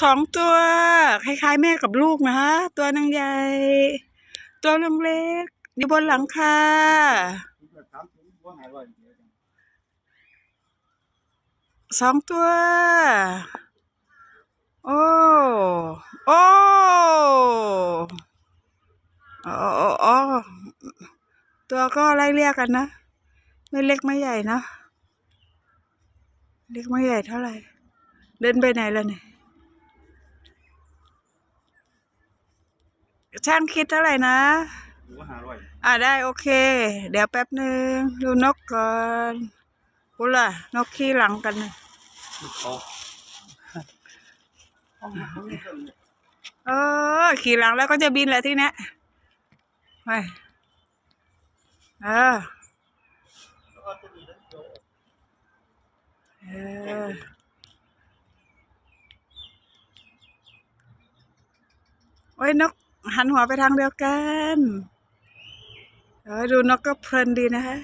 สองตัวคล้ายๆแม่กับลูกนะคะ ตัวนึงใหญ่ ตัวนึงเล็ก อยู่บนหลังคาสองตัวโอ้โอ้โอ้โอ้โอ้ตัวก็ไล่เรียกกันนะ ไม่เล็กไม่ใหญ่นะ เล็กไม่ใหญ่เท่าไหร่ เดินไปไหนแล้วเนี่ย ช่างคิดเท่าไหร่นะอ่าได้โอเค เดี๋ยวแป๊บหนึ่งดูนกก่อนกูล่ะนกขี้หลังกันน่ะเออขี่หลังแล้วก็จะบินแหละที่เนี้ยไปเออเออโอ้ยนก หันหัวไปทางเดียวกัน เออดูนกก็เพลินดีนะคะ